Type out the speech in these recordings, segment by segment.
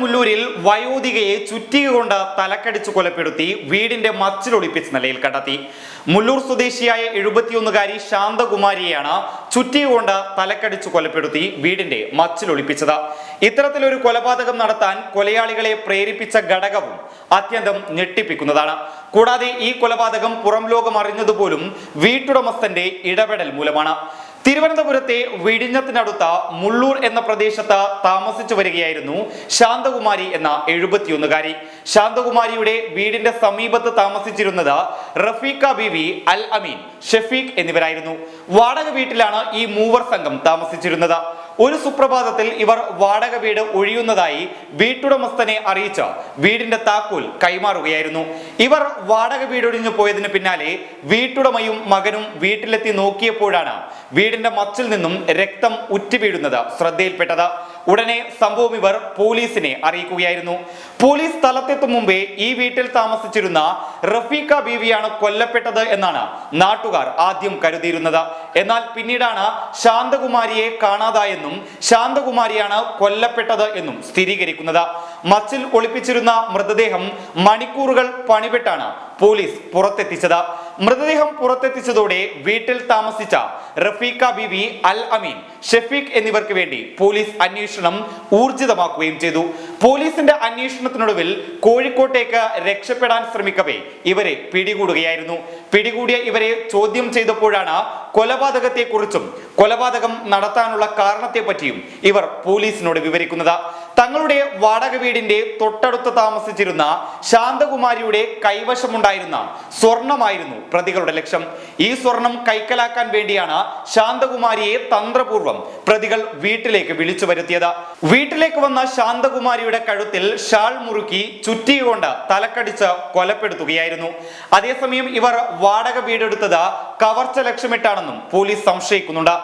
മുല്ലൂരിൽ വയോധികയെ ചുറ്റിക കൊണ്ട് തലക്കടിച്ചു കൊലപ്പെടുത്തി വീടിന്റെ മച്ചിലൊളിപ്പിച്ച നിലയിൽ കണ്ടെത്തി. മുല്ലൂർ സ്വദേശിയായ എഴുപത്തിയൊന്നുകാരി ശാന്തകുമാരിയെയാണ് ചുറ്റിക കൊണ്ട് തലക്കടിച്ചു കൊലപ്പെടുത്തി വീടിന്റെ മച്ചിലൊളിപ്പിച്ചത്. ഇത്തരത്തിലൊരു കൊലപാതകം നടത്താൻ കൊലയാളികളെ പ്രേരിപ്പിച്ച ഘടകവും അത്യന്തം ഞെട്ടിപ്പിക്കുന്നതാണ്. കൂടാതെ ഈ കൊലപാതകം പുറം ലോകം അറിഞ്ഞതുപോലും വീട്ടുടമസ്ഥന്റെ ഇടപെടൽ മൂലമാണ്. തിരുവനന്തപുരത്തെ വിഴിഞ്ഞത്തിനടുത്ത മുള്ളൂർ എന്ന പ്രദേശത്ത് താമസിച്ചു വരികയായിരുന്നു ശാന്തകുമാരി എന്ന എഴുപത്തിയൊന്നുകാരി. ശാന്തകുമാരിയുടെ വീടിന്റെ സമീപത്ത് താമസിച്ചിരുന്നത് റഫീഖ ബിവി അൽ അമീൻ ഷെഫീഖ് എന്നിവരായിരുന്നു. വാടക വീട്ടിലാണ് ഈ മൂവർ സംഘം താമസിച്ചിരുന്നത്. ഒരു സുപ്രഭാതത്തിൽ ഇവർ വാടക വീട് ഒഴിയുന്നതായി വീട്ടുടമസ്ഥനെ അറിയിച്ച വീടിന്റെ താക്കോൽ കൈമാറുകയായിരുന്നു. ഇവർ വാടക വീടൊഴിഞ്ഞു പോയതിന് പിന്നാലെ വീട്ടുടമയും മകനും വീട്ടിലെത്തി നോക്കിയപ്പോഴാണ് വീടിന്റെ മച്ചിൽ നിന്നും രക്തം ഉറ്റുവീഴുന്നത് ശ്രദ്ധയിൽപ്പെട്ടത്. ഉടനെ സംഭവം ഇവർ പോലീസിനെ അറിയിക്കുകയായിരുന്നു. പോലീസ് സ്ഥലത്തെത്തും മുമ്പേ ഈ വീട്ടിൽ താമസിച്ചിരുന്ന റഫീഖ ബീവിയാണ് കൊല്ലപ്പെട്ടത് എന്നാണ് നാട്ടുകാർ ആദ്യം കരുതിയിരുന്നത്. എന്നാൽ പിന്നീടാണ് ശാന്തകുമാരിയെ കാണാതായെന്നും ശാന്തകുമാരിയാണ് കൊല്ലപ്പെട്ടത് എന്നും സ്ഥിരീകരിക്കുന്നത്. മച്ചിൽ ഒളിപ്പിച്ചിരുന്ന മൃതദേഹം മണിക്കൂറുകൾ പണിപെട്ടാണ് പോലീസ് പുറത്തെത്തിച്ചത്. മൃതദേഹം പുറത്തെത്തിച്ചതോടെ വീട്ടിൽ താമസിച്ച റഫീഖ ബിവി അൽ അമീൻ ഷെഫീഖ് എന്നിവർക്ക് വേണ്ടി പോലീസ് അന്വേഷണം ഊർജിതമാക്കുകയും ചെയ്തു. പോലീസിന്റെ അന്വേഷണത്തിനൊടുവിൽ കോഴിക്കോട്ടേക്ക് രക്ഷപ്പെടാൻ ശ്രമിക്കവേ ഇവരെ പിടികൂടുകയായിരുന്നു. പിടികൂടിയ ഇവരെ ചോദ്യം ചെയ്തപ്പോഴാണ് കൊലപാതകത്തെക്കുറിച്ചും കൊലപാതകം നടത്താനുള്ള കാരണത്തെപ്പറ്റിയും ഇവർ പോലീസിനോട് വിവരിക്കുന്നത്. തങ്ങളുടെ വാടക വീടിന്റെ തൊട്ടടുത്ത് താമസിച്ചിരുന്ന ശാന്തകുമാരിയുടെ കൈവശമുണ്ടായിരുന്ന സ്വർണമായിരുന്നു പ്രതികളുടെ ലക്ഷ്യം. ഈ സ്വർണം കൈക്കലാക്കാൻ വേണ്ടിയാണ് ശാന്തകുമാരിയെ തന്ത്രപൂർവം പ്രതികൾ വീട്ടിലേക്ക് വിളിച്ചു വരുത്തിയത്. വീട്ടിലേക്ക് വന്ന ശാന്തകുമാരിയുടെ കഴുത്തിൽ ഷാൾ മുറുക്കി ചുറ്റിയുകൊണ്ട് തലക്കടിച്ച് കൊലപ്പെടുത്തുകയായിരുന്നു. അതേസമയം ഇവർ വാടക വീടെടുത്തത് കവർച്ച ലക്ഷ്യമിട്ടാണെന്നും പോലീസ് സംശയിക്കുന്നുണ്ട്.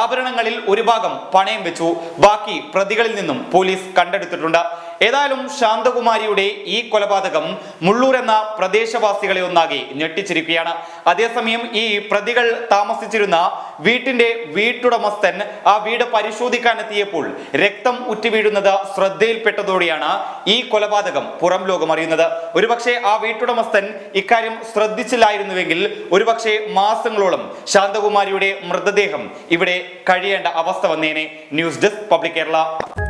ആഭരണങ്ങളിൽ ഒരു ഭാഗം പണയം വെച്ചു. ബാക്കി പ്രതികളിൽ നിന്നും പോലീസ് കണ്ടെടുത്തിട്ടുണ്ട്. ഏതായാലും ശാന്തകുമാരിയുടെ ഈ കൊലപാതകം മുള്ളൂർ എന്ന പ്രദേശവാസികളെ ഒന്നാകെ ഞെട്ടിച്ചിരിക്കുകയാണ്. അതേസമയം ഈ പ്രതികൾ താമസിച്ചിരുന്ന വീട്ടിന്റെ വീട്ടുടമസ്ഥൻ ആ വീട് പരിശോധിക്കാൻ എത്തിയപ്പോൾ രക്തം ഉറ്റുവീഴുന്നത് ശ്രദ്ധയിൽപ്പെട്ടതോടെയാണ് ഈ കൊലപാതകം പുറം ലോകം അറിയുന്നത്. ഒരുപക്ഷെ ആ വീട്ടുടമസ്ഥൻ ഇക്കാര്യം ശ്രദ്ധിച്ചില്ലായിരുന്നുവെങ്കിൽ ഒരുപക്ഷെ മാസങ്ങളോളം ശാന്തകുമാരിയുടെ മൃതദേഹം ഇവിടെ കഴിയേണ്ട അവസ്ഥ വന്നേനെ. News desk public Kerala.